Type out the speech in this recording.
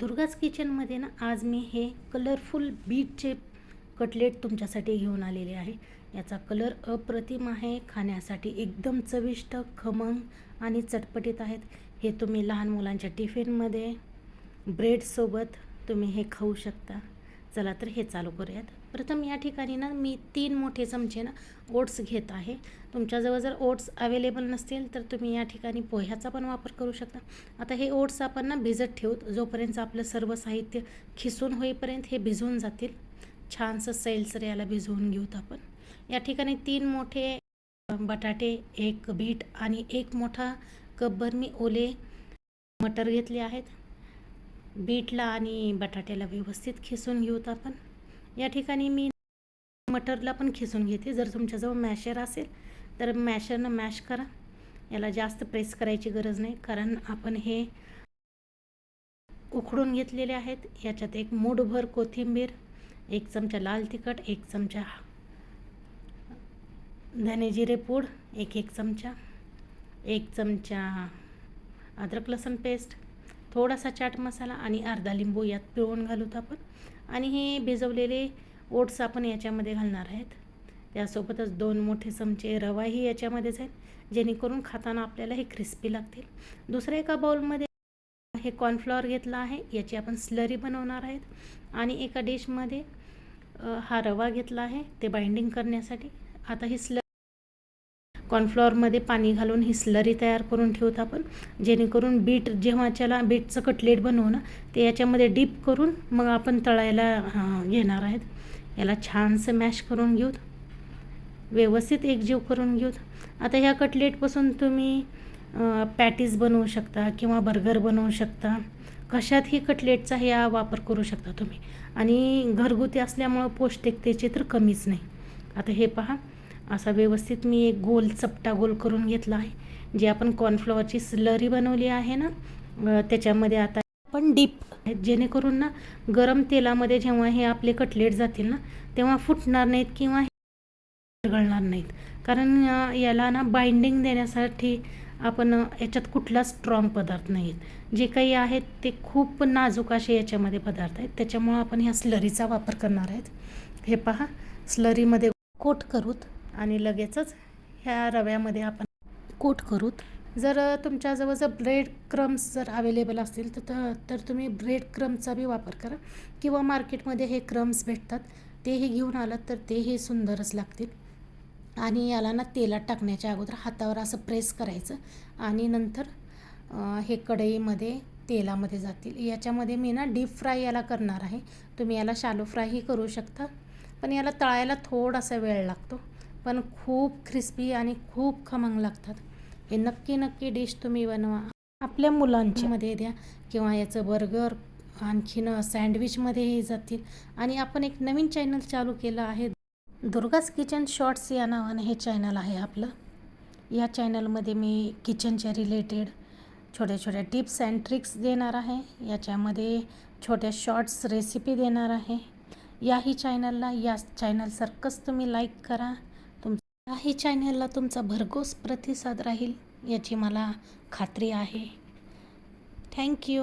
दुर्गाज किचनमध्ये ना आज मी हे कलरफुल बीटचे कटलेट तुमच्यासाठी घेऊन आलेले आहे. याचा कलर अप्रतिम आहे. खाण्यासाठी एकदम चविष्ट खमंग आणि चटपटीत आहेत. हे तुम्ही लहान मुलांच्या टिफिनमध्ये ब्रेडसोबत तुम्ही हे खाऊ शकता. चला तर हे चालू करूयात. प्रथम या ठिकाणी ना मी तीन मोठे चमचे ना ओट्स घेत आहे. तुमच्याजवळ जर ओट्स अवेलेबल नसतील तर तुम्ही या ठिकाणी पोह्याचा पण वापर करू शकता. आता हे ओट्स आपण ना भिजत ठेवत. जोपर्यंत आपलं सर्व साहित्य खिसून होईपर्यंत हे भिजून जातील. छानसं सैलसर याला भिजवून घेऊत आपण. या ठिकाणी तीन मोठे बटाटे एक बीट आणि एक मोठा कपभर मी ओले मटर घेतले आहेत. बीटला आणि बटाट्याला व्यवस्थित खिसून घेऊत आपण. या ठिकाणी मी मटरला पण खिसून घेते. जर तुमच्याजवळ मॅशर असेल तर मॅशरनं मॅश करा. याला जास्त प्रेस करायची गरज नाही कारण आपण हे उखडून घेतलेले आहेत. याच्यात एक मूठभर कोथिंबीर एक चमचा लाल तिखट एक चमचा धने जिरे पूड एक एक चमचा एक चमचा अद्रक लसूण पेस्ट थोडासा चाट मसाला आणि अर्धा लिंबू यात पिळून घालूत आपण. आणि हे भिजवलेले ओट्स आपण याच्यामध्ये घालणार आहेत. त्यासोबतच दोन मोठे चमचे रवाही याच्यामध्येच जाईल. जेणेकरून खाताना आपल्याला हे क्रिस्पी लागतील. दुसऱ्या एका बाउलमध्ये हे कॉर्नफ्लॉवर घेतला आहे. याची आपण स्लरी बनवणार आहेत. आणि एका डिशमध्ये हा रवा घेतला आहे. ते बाइंडिंग करण्यासाठी. आता ही स्ल कॉर्नफ्लॉवरमध्ये पाणी घालून ही स्लरी तयार करून ठेवत आपण. जेणेकरून बीट जेव्हा त्याला बीटचं कटलेट बनवू ना ते याच्यामध्ये डीप करून मग आपण तळायला घेणार आहेत. याला छानसं मॅश करून घेऊत. व्यवस्थित एकजीव करून घेऊत. आता ह्या कटलेटपासून तुम्ही पॅटीज बनवू शकता किंवा बर्गर बनवू शकता. कशातही कटलेटचा ह्या वापर करू शकता तुम्ही. आणि घरगुती असल्यामुळं पौष्टिकतेचे तर कमीच नाही. आता हे पहा. असा व्यवस्थित मी एक गोल चपटा गोल करून घेतला आहे. जे आपण कॉर्नफ्लॉवरची स्लरी बनवली आहे ना त्याच्यामध्ये आता पण डीप जेणेकरून ना गरम तेलामध्ये जेव्हा हे आपले कटलेट जातील ना तेव्हा फुटणार नाहीत किंवा गळणार नाहीत. कारण याला ना बाइंडिंग देण्यासाठी आपण याच्यात कुठला स्ट्रॉंग पदार्थ नाही आहेत जे काही आहेत ते खूप नाजूक असे याच्यामध्ये पदार्थ आहेत. त्याच्यामुळं आपण ह्या स्लरीचा वापर करणार आहेत. हे पहा स्लरीमध्ये कोट करूत. आणि लगेचच ह्या रव्यामध्ये आपण कोट करूत जर तुमच्याजवळ जर ब्रेड क्रम्स जर अवेलेबल असतील तर तर तुम्ही ब्रेड क्रम्सचा बी वापर करा. किंवा मार्केटमध्ये हे क्रम्स भेटतात तेही घेऊन आलात तर तेही सुंदरच लागतील. आणि याला ना तेलात टाकण्याच्या अगोदर हातावर असं प्रेस करायचं आणि नंतर हे कढईमध्ये तेलामध्ये जातील. याच्यामध्ये मी ना डीप फ्राय याला करणार आहे. तुम्ही याला शालो फ्रायही करू शकता. पण याला तळायला थोडासा वेळ लागतो. पण खूप क्रिस्पी आणि खूप खमंग लागतात. हे नक्की नक्की डिश तुम्ही बनवा. आपल्या मुलांच्यामध्ये द्या किंवा याचं बर्गर आणखीन सँडविचमध्येही जातील. आणि आपण एक नवीन चॅनल चालू केलं आहे. दुर्गास किचन शॉर्ट्स या नावाने हे चॅनल आहे आपलं. या चॅनलमध्ये मी किचनच्या रिलेटेड छोट्या छोट्या टिप्स अँड ट्रिक्स देणार आहे. याच्यामध्ये छोट्या शॉर्ट्स रेसिपी देणार आहे. याही चॅनलला या चॅनलसारखंच तुम्ही लाईक करा. काही चॅनलला तुमचा भरघोस प्रतिसाद राहील याची मला खात्री आहे. थँक्यू